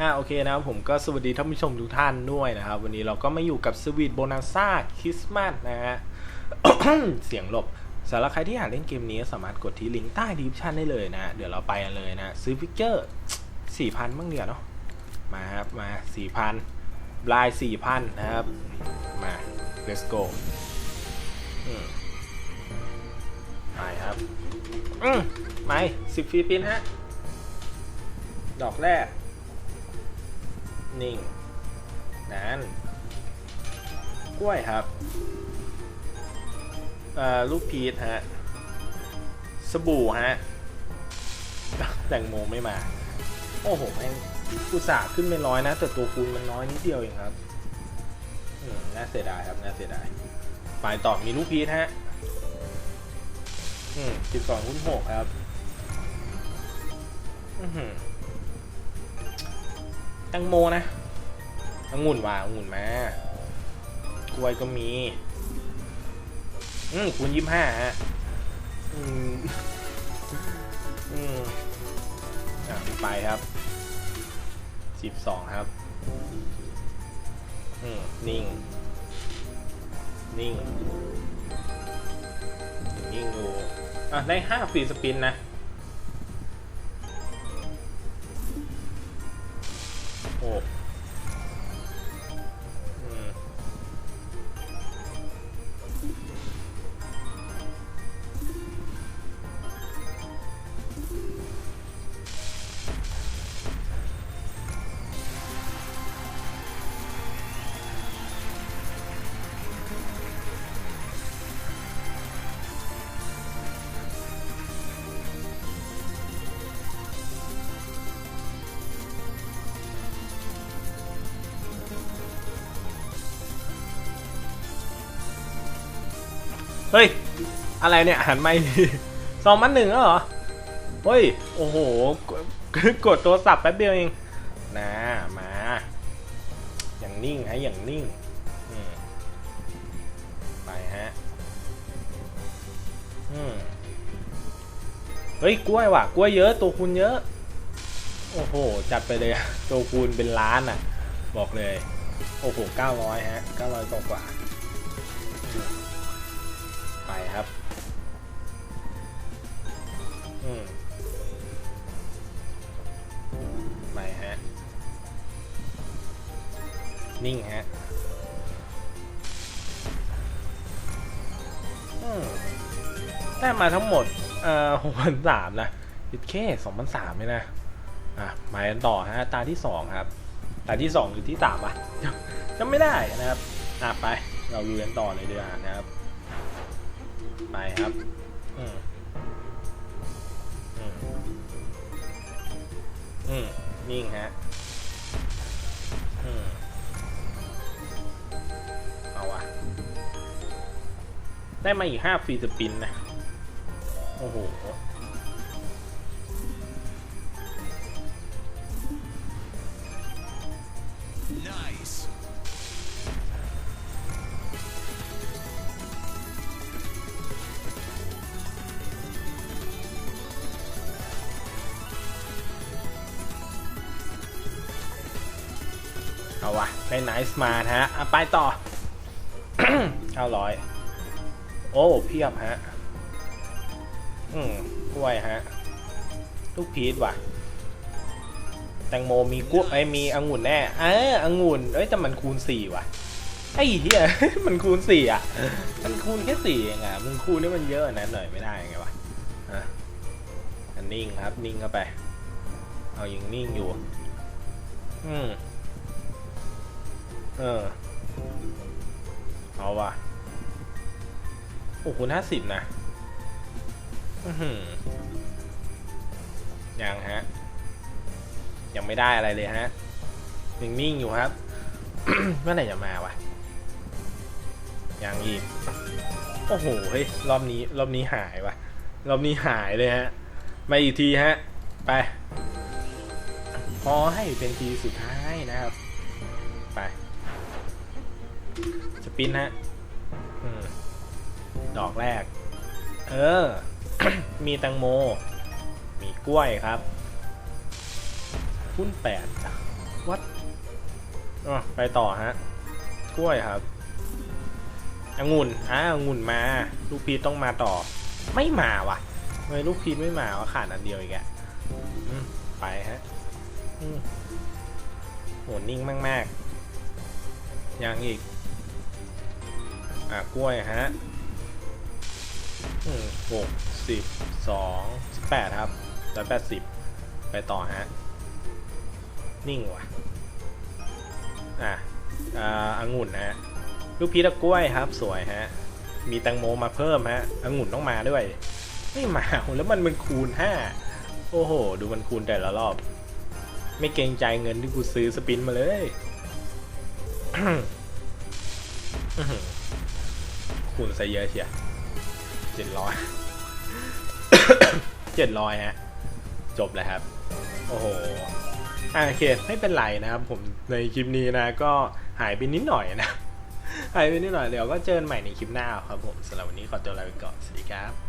อ่าโอเคนะครับผมก็สวัสดีท่านผู้ชมทุกท่านด้วยนะครับ วันนี้เราก็มาอยู่กับสวีทโบนัสซ่าคริสต์มาสนะฮะ เสียงหลบสำหรับใครที่อยากเล่นเกมนี้สามารถกดที่ลิงก์ใต้ดีฟชันได้เลยนะ เดี๋ยวเราไปกันเลยนะ ซื้อฟิกเกอร์สี่พันบ้างเดียวเนาะมาครับ มาสี่พันบลายสี่พันนะครับ มา let's go ไปครับ อืมไม่สิบฟีปินฮะ ดอกแรก นิ่งนั้นกล้วยครับอ่อลูกพีชฮะ สบู่ฮะแตงโมไม่มา โอ้โหแม่งอุตส่าห์ขึ้นไปร้อยนะ แต่ตัวคูณมันน้อยนิดเดียวเองครับน่าเสียดายครับ น่าเสียดายไปต่อมีลูกพีชฮะอืมสิบสองคูณหกครับอือหือ ตังโมนะองุ่นว่าองุ่นมากล้วยก็มี อืมคูณยี่ห้าฮะ อืม อืมอะไปครับสิบสองครับ อืม นิ่ง นิ่ง นิ่งดูอะ ได้ห้าฟรีสปินนะ เฮ้ย อะไรเนี่ยหันไม่สองมันหนึ่งแล้วเหรอ เฮ้ย โอ้โห กดโทรศัพท์แป๊บเดียวเองนะมา อย่างนิ่งฮะอย่างนิ่งไปฮะเฮ้ยกล้วยว่ะกล้วยเยอะตัวคูณเยอะ โอ้โห จัดไปเลยตัวคูณเป็นล้านอะ บอกเลย โอ้โหเก้าร้อยฮะเก้าร้อยกว่า ไปครับ อืมไปฮะ นิ่งฮะ อืมได้มาทั้งหมด เอ่อหกพันสามนะยิดแค่สองพันสามเลยนะ อะ มากันต่อฮะ ตาที่สองครับ ตาที่สองหรือที่สามวะจำไม่ได้นะครับ อะไป เราลุยกันต่อเลยดีกว่านะครับ ไปครับอืมอืมอืมนิ่งฮะอืมเอาวะได้มาอีกห้าฟรีสปินนะ โอ้โห เอาวะได้ไนซ์มาฮะอะไปต่อเก้าร้อยโอ้เพียบฮะ อืมกล้วยฮะ ลูกพีชว่ะ แตงโมมีกล้วยไอ้มีองุ่นแน่เออองุ่นเอ้ยแต่มันคูณสี่ว่ะไอ้เหี้ยมันคูณสี่อะ มันคูณแค่สี่เองอะมึงคูณนี่มันเยอะนะหน่อยไม่ได้ไงวะอะนนิ่งครับ นิ่งเข้าไป เอายังนิ่งอยู่ อืม เออ เอาว่ะโอ้คุณห้าสิบนะอือหือยังฮะ ยังไม่ได้อะไรเลยฮะยังนิ่งอยู่ครับ เมื่อไหร่จะมาวะ ยังอีก โอ้โห เฮ้ย รอบนี้ รอบนี้หายวะรอบนี้หายเลยฮะ มาอีกทีฮะ ไปพอให้เป็นทีสุดท้ายนะครับ ปินฮะอดอกแรก เออ มีตังโม มีกล้วยครับหุ้นแปดวัดอ๋อไปต่อฮะ กล้วยครับองุ่นอ่าองุ่นมา ลูกพีต้องมาต่อ ไม่มาว่ะทำไมลูกพีไม่มาวะขาดอันเดียวอีกอะอไปฮะอืมโหนิ่งมาก ๆ ยังอีก อะกล้วยฮะหกสิบสองสิบแปดครับร้อยแปดสิบไปต่อฮะ นิ่งว่ะ อะอ่าองุ่นฮะ ลูกพีชกับกล้วยครับ สวยฮะ มีแตงโมมาเพิ่มฮะองุ่นต้องมาด้วย ไม่มา แล้วมันมันคูณห้าโอ้โห ดูมันคูณแต่ละรอบ ไม่เกรงใจเงินที่กูซื้อสปินมาเลย คูณซะเยอะเชียเจ็ดร้อยเจ็ดร้อยฮะ จบแล้วครับ โอ้โหอ่าโอเคไม่เป็นไรนะครับผมในคลิปนี้นะ ก็หายไปนิดหน่อยนะหายไปนิดหน่อยเดี๋ยวก็เจอกันใหม่ในคลิปหน้าครับผมสำหรับวันนี้ขอตัวลาไปก่อนสวัสดีครับ